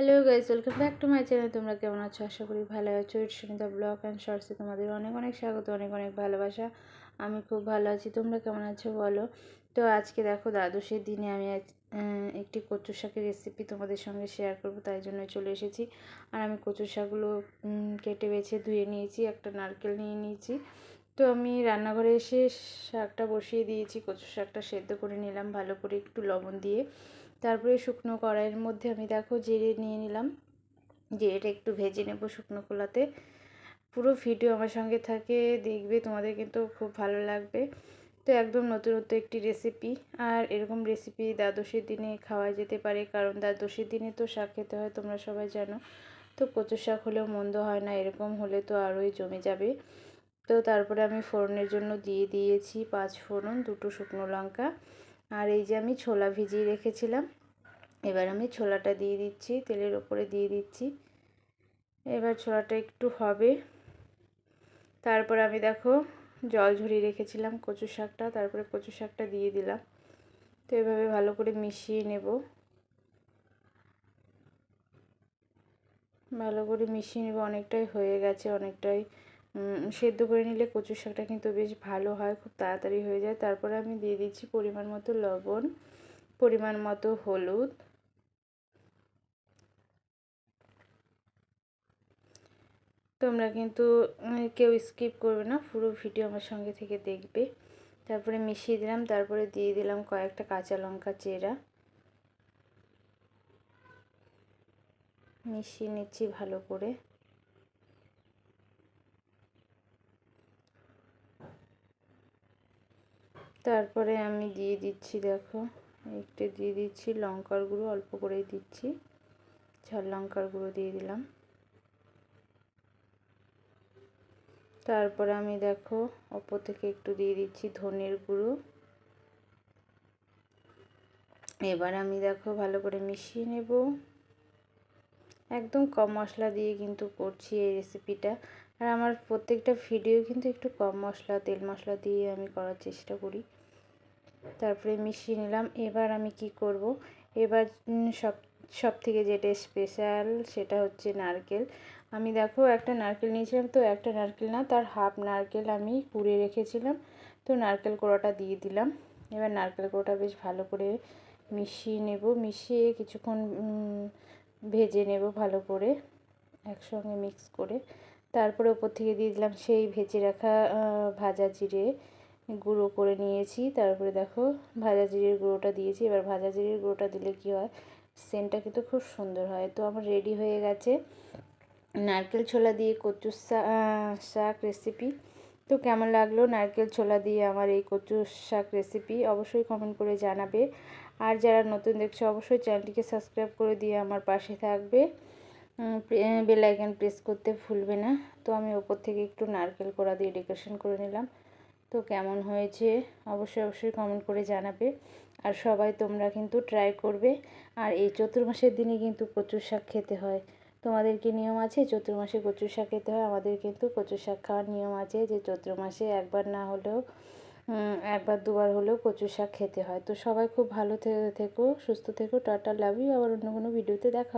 Hello guys welcome back to my channel তোমরা কেমন আছো? আশা করি ভালো আছো। সুনিতা ব্লগ অ্যান্ড শর্টসে তোমাদের অনেক অনেক স্বাগত, অনেক অনেক ভালোবাসা। আমি খুব ভালো আছি। তোমরা কেমন আছো বলো? তো আজকে দেখো দ্বাদশের দিনে আমি একটি কচু শাকের রেসিপি তোমাদের সঙ্গে শেয়ার করব, তাই জন্য চলে এসেছি। আর আমি কচু শাকগুলো কেটে বেছে ধুয়ে নিয়েছি, একটা নারকেল নিয়ে নিয়েছি। তো আমি রান্নাঘরে এসে শাকটা বসিয়ে দিয়েছি কচু শাকটা সেদ্ধ করে নিলাম, ভালো করে একটু লবণ দিয়ে। তারপরে শুকনো কড়াইয়ের মধ্যে আমি দেখো জিরে নিয়ে নিলাম। জিরেটা একটু ভেজে নেব শুকনো কলাতে পুরো ভিডিও আমার সঙ্গে থাকে, দেখবে তোমাদের কিন্তু খুব ভালো লাগবে। তো একদম নতুনত্ব একটি রেসিপি আর এরকম রেসিপি দ্বাদশীর দিনে খাওয়া যেতে পারে, কারণ দ্বাদশীর দিনে তো শাক খেতে হয়, তোমরা সবাই জানো। তো কচু শাক হলেও মন্দ হয় না, এরকম হলে তো আরোই জমে যাবে। তো তারপরে আমি ফোড়নের জন্য দিয়ে দিয়েছি পাঁচ ফোড়ন, দুটো শুকনো লঙ্কা। আর এই যে আমি ছোলা ভিজিয়ে রেখেছিলাম, এবার আমি ছোলাটা দিয়ে দিচ্ছি, তেলের ওপরে দিয়ে দিচ্ছি। এবার ছোলাটা একটু হবে। তারপর আমি দেখো জল ঝরিয়ে রেখেছিলাম কচু শাকটা, তারপরে কচু শাকটা দিয়ে দিলাম। তো এভাবে ভালো করে মিশিয়ে নেব। ভালো করে মিশিয়ে নেব, অনেকটাই হয়ে গেছে, অনেকটাই সেদ্ধ করে নিলে কচু শাকটা কিন্তু বেশ ভালো হয়, খুব তাড়াতাড়ি হয়ে যায়। তারপরে আমি দিয়ে দিচ্ছি পরিমাণ মতো লবণ, পরিমাণ মতো হলুদ। তোমরা কিন্তু কেউ স্কিপ করবে না, পুরো ভিডিও আমার সঙ্গে থেকে দেখবে। তারপরে মিশিয়ে দিলাম, তারপরে দিয়ে দিলাম কয়েকটা কাঁচা লঙ্কা চেরা। মিশিয়ে নিচ্ছি ভালো করে। তারপরে আমি দিয়ে দিচ্ছি, দেখো। একটু দিয়ে দিচ্ছি লঙ্কার গুঁড়ো, অল্প করেই দিচ্ছি। ঝাল লঙ্কার গুঁড়ো দিয়ে দিলাম। তারপরে আমি দেখো, ওপর থেকে একটু দিয়ে দিচ্ছি ধনের গুঁড়ো। এবার আমি দেখো ভালো করে মিশিয়ে নেব। একদম কম মশলা দিয়ে কিন্তু করছি এই রেসিপিটা আর আমার প্রত্যেকটা ভিডিও কিন্তু একটু কম মশলা, তেল মশলা দিয়ে আমি করার চেষ্টা করি। তারপরে মিশিয়ে নিলাম। এবার আমি কি করব? এবার সব সব থেকে যেটা স্পেশাল সেটা হচ্ছে নারকেল। আমি দেখো একটা নারকেল নিয়েছিলাম, তো একটা নারকেল না, তার হাফ নারকেল আমি কুড়ে রেখেছিলাম। তো নারকেল কোড়াটা দিয়ে দিলাম। এবার নারকেল কোড়াটা বেশ ভালো করে মিশিয়ে নেব। মিশিয়ে কিছুক্ষণ ভেজে নেব ভালো করে, একসঙ্গে মিক্স করে। তারপরে ওপর থেকে দিয়ে দিলাম সেই ভেজে রাখা ভাজা জিরে। গুঁড়ো করে নিয়েছি। তারপরে দেখো ভাজা জিরের গুঁড়োটা দিয়েছি। এবার ভাজা জিরের গুঁড়োটা দিলে কি হয়? সেন্টটা কিন্তু খুব সুন্দর হয়। তো আমার রেডি হয়ে গেছে। নারকেল ছোলা দিয়ে কচু শাক রেসিপি তো কেমন লাগল নারকেল ছোলা দিয়ে আমার এই কচু শাক রেসিপি অবশ্যই কমেন্ট করে জানাবে। আর যারা নতুন দেখছ, অবশ্যই চ্যানেলটিকে সাবস্ক্রাইব করে দিয়ে আমার পাশে থাকবে। বেল প্রেস করতে ভুলবে না। তো আমি ওপর থেকে একটু নারকেল কোড়া দিয়ে ডেকোরেশন করে নিলাম। তো কেমন হয়েছে? অবশ্যই অবশ্যই কমেন্ট করে জানাবে। আর সবাই তোমরা কিন্তু ট্রাই করবে। আর এই চতুর্মাসের দিনে কিন্তু কচুর শাক খেতে হয়। তোমাদের কি নিয়ম আছে? চতুর্মাসে কচুর শাক খেতে হয়? আমাদের কিন্তু কচুর শাক খাওয়ার নিয়ম আছে যে চৈত্র মাসে একবার না হলেও একবার, দুবার হলেও কচুর শাক খেতে হয়। তো সবাই খুব ভালো থেকো, সুস্থ থেকো, টাটা লাভ ইউ আবার অন্য কোনো ভিডিওতে দেখা